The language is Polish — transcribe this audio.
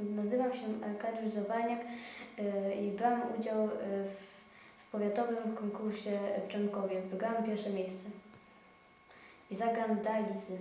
Nazywam się Arkadiusz Zawalniak y, i brałam udział y, w, w powiatowym konkursie w Czemkowie. Wygrałem pierwsze miejsce. I zagram Dalizy.